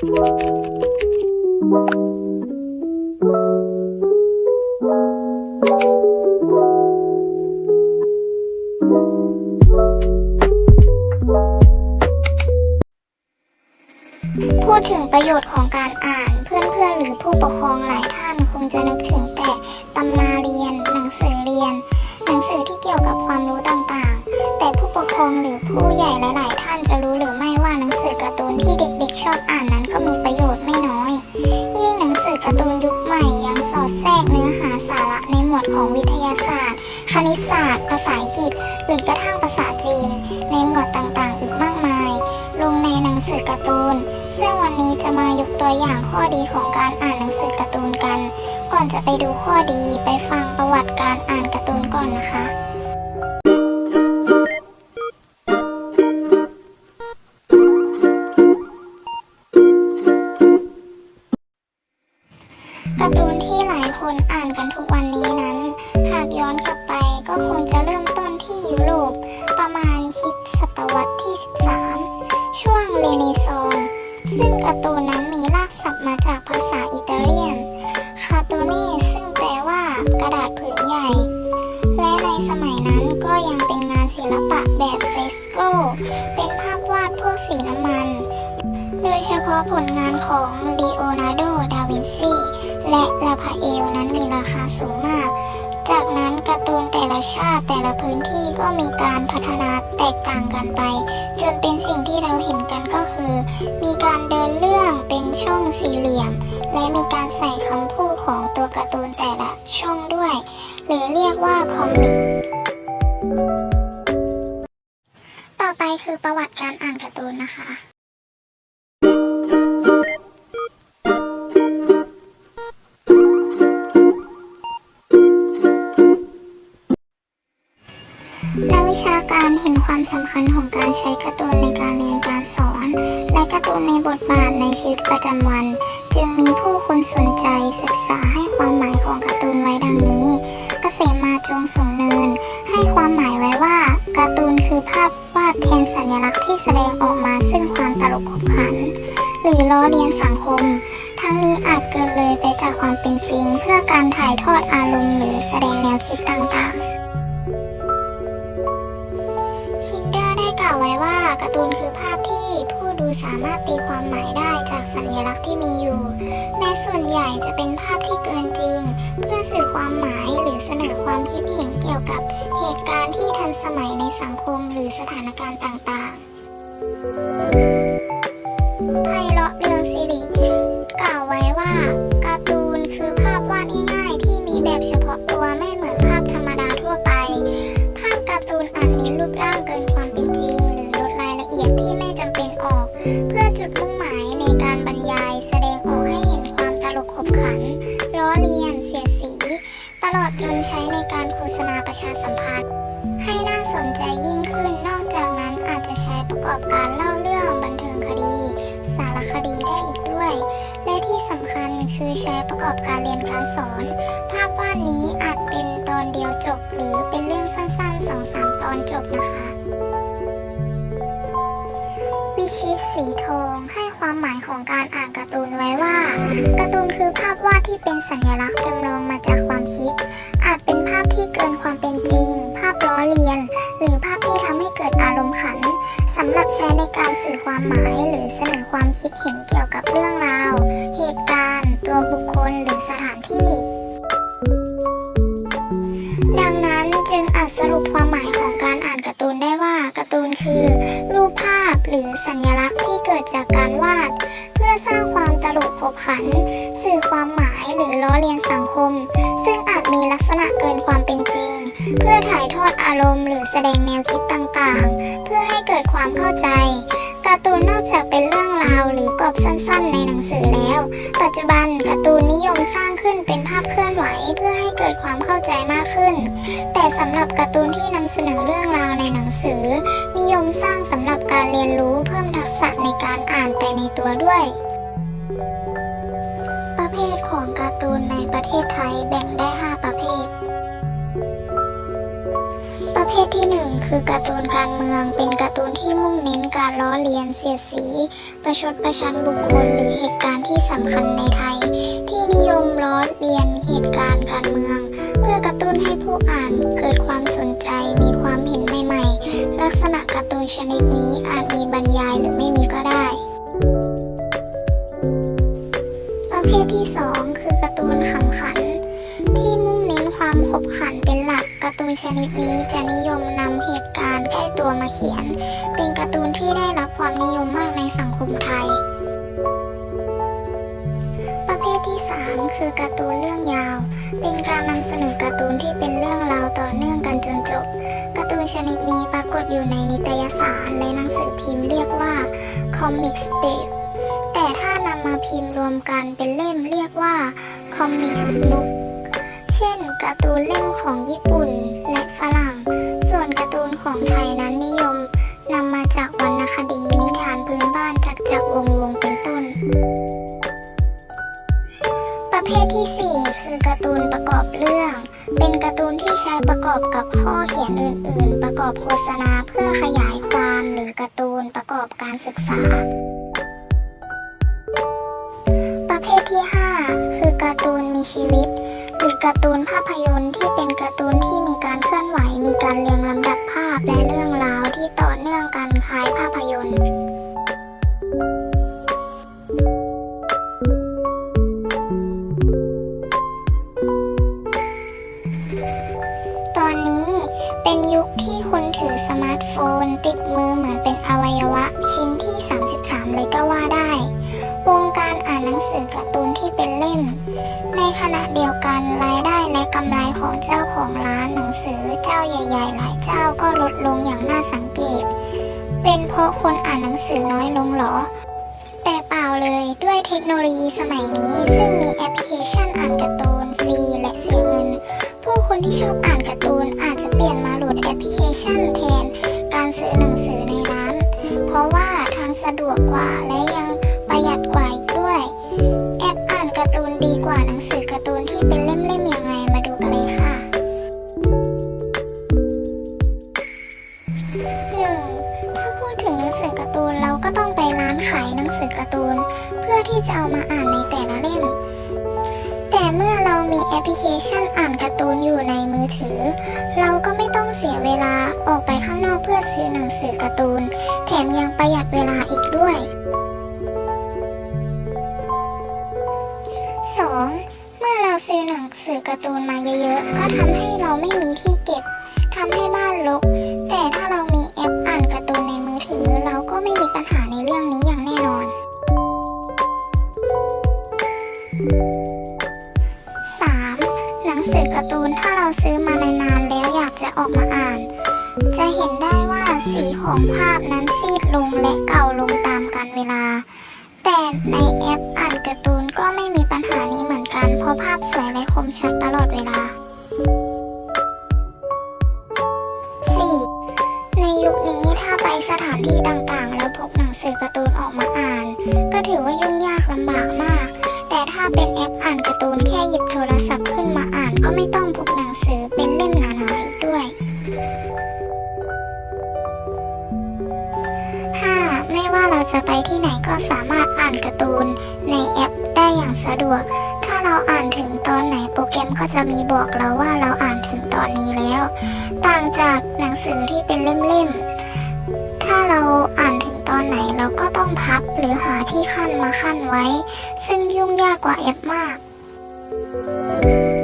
พูดถึงประโยชน์ของการอ่านเพื่อนๆหรือผู้ปกครองหลายท่านคงจะนึกาสตร์ภาษาอังกฤษ หรือกระทั่งภาษาจีน ในหมวดต่างๆ อีกมากมาย ลงในหนังสือการ์ตูน ซึ่งวันนี้จะมายกตัวอย่างข้อดีของการอ่านหนังสือการ์ตูนกัน ก่อนจะไปดูข้อดีไปฟังประวัติการอ่านการ์ตูนก่อนนะคะการ์ตูนที่หลายคนอ่านกันทุกวันนี้ ซึ่งการ์ตูนนั้นมีรากศัพท์มาจากภาษาอิตาเลียนคาโตเน่ซึ่งแปลว่ากระดาษผืนใหญ่ และในสมัยนั้นก็ยังเป็นงานศิลปะแบบเฟสโก เป็นภาพวาดพวกสีน้ำมัน โดยเฉพาะผลงานของลีโอนาร์โด ดาวินซี และลาพาเอลนั้นมีราคาสูงมาก ชาติแต่ละพื้นที่ก็มีการพัฒนาแตกต่างกันไป จนเป็นสิ่งที่เราเห็นกันก็คือ มีการเดินเรื่องเป็นช่องสี่เหลี่ยม และมีการใส่คำพูดของตัวการ์ตูนแต่ละช่องด้วย หรือเรียกว่าคอมิกต่อไปคือประวัติการอ่านการ์ตูนนะคะ ชาการเห็นความสำคัญของการใช้การ์ตูนในการเรียนการสอน และการ์ตูนในบทบาทในชีวิตประจำวัน จึงมีผู้คนสนใจศึกษาให้ความหมายของการ์ตูนไว้ดังนี้เกษมมาจงสงเนิน ให้ความหมายไว้ว่าการ์ตูนคือภาพวาดแทนสัญลักษณ์ที่แสดงออกมาซึ่งความตลกขบขัน หรือล้อเลียนสังคม ทั้งนี้อาจเกินเลยไปจากความเป็นจริง เพื่อการถ่ายทอดอารมณ์หรือแสดงแนวคิดต่างๆ ได้กล่าวไว้ว่าการ์ตูนคือภาพที่ผู้ดูสามารถตีความหมายได้จากสัญลักษณ์ที่มีอยู่ ในส่วนใหญ่จะเป็นภาพที่เกินจริง เพื่อสื่อความหมายหรือเสนอความคิดเห็นเกี่ยวกับเหตุการณ์ที่ทันสมัยในสังคมหรือสถานการณ์ต่างๆ จนใช้ในการโฆษณาประชาสัมพันธ์ ให้น่าสนใจยิ่งขึ้น นอกจากนั้นอาจจะใช้ประกอบการเล่าเรื่องบันเทิงคดี สารคดีได้อีกด้วย และที่สำคัญคือใช้ประกอบการเรียนการสอน ภาพวาดนี้อาจเป็นตอนเดียวจบ หรือเป็นเรื่องสั้นๆสองสามตอนจบนะคะ ชิตสีทองให้ความหมายของการอ่านการ์ตูนไว้ว่าการ์ตูนคือภาพวาดที่เป็นสัญลักษณ์จำลองมาจากความคิด อาจเป็นภาพที่เกินความเป็นจริง ภาพล้อเลียน หรือภาพที่ทำให้เกิดอารมณ์ขันสำหรับใช้ในการสื่อความหมายหรือเสนอความคิดเห็นเกี่ยวกับเรื่องราว เหตุการณ์ ตัวบุคคลหรือสถานที่ ดังนั้นจึงอาจสรุปความหมายของการอ่านการ์ตูนได้ว่าการ์ตูนคือ รูปภาพ จากการวาด เพื่อสร้างความตลกขบขัน สื่อความหมายหรือล้อเลียนสังคม ซึ่งอาจมีลักษณะเกินความเป็นจริง เพื่อถ่ายทอดอารมณ์หรือแสดงแนวคิดต่างๆ เพื่อให้เกิดความเข้าใจการ์ตูนนอกจากเป็นเรื่องราวหรือกรอบสั้นๆ ในหนังสือแล้ว ปัจจุบันการ์ตูนนิยมสร้างขึ้นเป็นภาพเคลื่อนไหว เพื่อให้เกิดความเข้าใจมากขึ้น แต่สำหรับการ์ตูน ในตัวด้วย ประเภทของการ์ตูนในประเทศไทยแบ่งได้ 5 ประเภท ประเภทที่หนึ่งคือการ์ตูนการเมือง เป็นการ์ตูนที่มุ่งเน้นการล้อเลียนเสียดสี ประชดประชันบุคคลหรือเหตุการณ์ที่สำคัญในไทย ที่นิยมล้อเลียนเหตุการณ์การเมือง เพื่อกระตุ้นให้ผู้อ่านเกิดความสนใจมีความเห็นใหม่ๆลักษณะการ์ตูนชนิดนี้อาจมีบรรยายหรือไม่มีก็ได้ เภทที่สองคือการ์ตูนขำขัน ที่มุ่งเน้นความขบขันเป็นหลักการ์ตูนชนิดนี้จะนิยมนำเหตุการณ์ใกล้ตัวมาเขียน เป็นการ์ตูนที่ได้รับความนิยมมากในสังคมไทย ประเภทที่ 3 คือการ์ตูนเรื่องยาว เป็นการนำเสนอการ์ตูนที่เป็นเรื่องราวต่อเนื่องกันจนจบการ์ตูนชนิดนี้ปรากฏอยู่ในนิตยสารและหนังสือพิมพ์เรียกว่าคอมิกสเตปแต่ถ้านำมา พิมพ์รวมกันเป็นเล่มเรียกว่าคอมมิกบุ๊กเช่นการ์ตูนเล่มของญี่ปุ่นและฝรั่ง ส่วนการ์ตูนของไทยนั้นนิยมนำมาจากวรรณคดีนิทานพื้นบ้านจากจักรวงวงเป็นต้น ประเภทที่ 4 คือการ์ตูนประกอบเรื่อง เป็นการ์ตูนที่ใช้ประกอบกับข้อเขียนอื่น ๆ ประกอบโฆษณาเพื่อขยายความหรือการ์ตูนประกอบการศึกษา ที่ 5 คือการ์ตูนมีชีวิต หรือการ์ตูนภาพยนตร์ที่เป็นการ์ตูนที่มีการเคลื่อนไหว มีการเรียงลำดับภาพและเรื่องราวที่ต่อเนื่องกันคล้ายภาพยนตร์ตอนนี้เป็นยุคที่คนถือสมาร์ทโฟน ติดมือเหมือนเป็นอวัยวะ ชิ้นที่ 33 เลยก็ว่าได้ วงการอ่านหนังสือการ์ตูนที่เป็นเล่ม ในขณะเดียวกันรายได้และกำไรของเจ้าของร้านหนังสือเจ้าใหญ่ๆ หลายเจ้าก็ลดลงอย่างน่าสังเกต เป็นเพราะคนอ่านหนังสือน้อยลงหรอ แต่เปล่าเลยด้วยเทคโนโลยีสมัยนี้ ซึ่งมีแอปพลิเคชันอ่านการ์ตูนฟรีและเสียเงิน ผู้คนที่ชอบอ่านการ์ตูนอาจจะเปลี่ยนมาโหลดแอปพลิเคชันแทน การซื้อหนังสือในร้าน เพราะว่าทางสะดวกกว่าและยัง ชันอ่านการ์ตูนอยู่ในมือถือ เราก็ไม่ต้องเสียเวลาออกไปข้างนอกเพื่อซื้อหนังสือการ์ตูน แถมยังประหยัดเวลาอีกด้วย 2. เมื่อเราซื้อหนังสือการ์ตูนมาเยอะๆ ก็ทำให้เราไม่มีที่เก็บทำให้บ้านรกแต่ แต่ในแอปอ่านการ์ตูนก็ไม่มีปัญหานี้เหมือนกัน เพราะภาพสวยและคมชัดตลอดเวลา 4. ในยุคนี้ถ้าไปสถานที่ต่างๆ แล้วพกหนังสือการ์ตูนออกมาอ่าน ก็ถือว่ายุ่งยากลำบากมาก แต่ถ้าเป็นแอปอ่านการ์ตูนแค่หยิบโทรศัพท์ขึ้นมาอ่านก็ไม่ต้องพก จะไปที่ไหนก็สามารถอ่านการ์ตูน ในแอปได้อย่างสะดวก ถ้าเราอ่านถึงตอนไหนโปรแกรมก็จะมีบอกเราว่าเราอ่านถึงตอนนี้แล้ว ต่างจากหนังสือที่เป็นเล่มๆ ถ้าเราอ่านถึงตอนไหนเราก็ต้องพับหรือหาที่ขั้นมาขั้นไว้ ซึ่งยุ่งยากกว่าแอปมาก 6. แ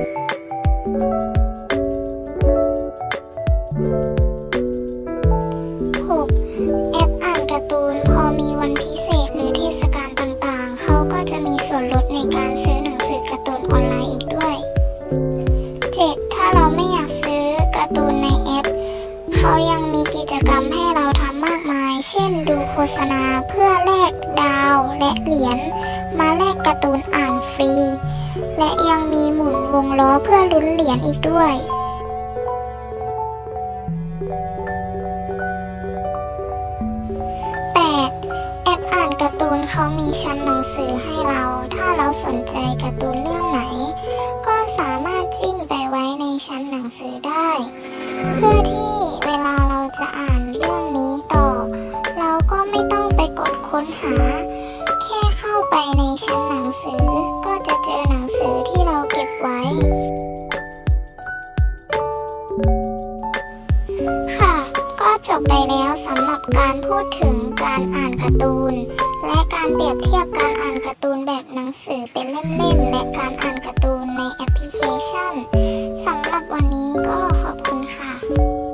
วงล้อเพื่อลุ้นเหรียญอีกด้วยแอปอ่านการ์ตูนเขามีชั้นหนังสือให้เรา ถ้าเราสนใจการ์ตูนเรื่องไหน ก็สามารถจิ้มไปไว้ในชั้นหนังสือได้ เพื่อที่ บไปแล้วสำหรับการพูดถึงการอ่านการ์ตูน และการเปรียบเทียบการอ่านการ์ตูนแบบหนังสือเป็นเล่มๆและการอ่านการ์ตูนในแอปพลิเคชันสำหรับวันนี้ก็ขอบคุณค่ะ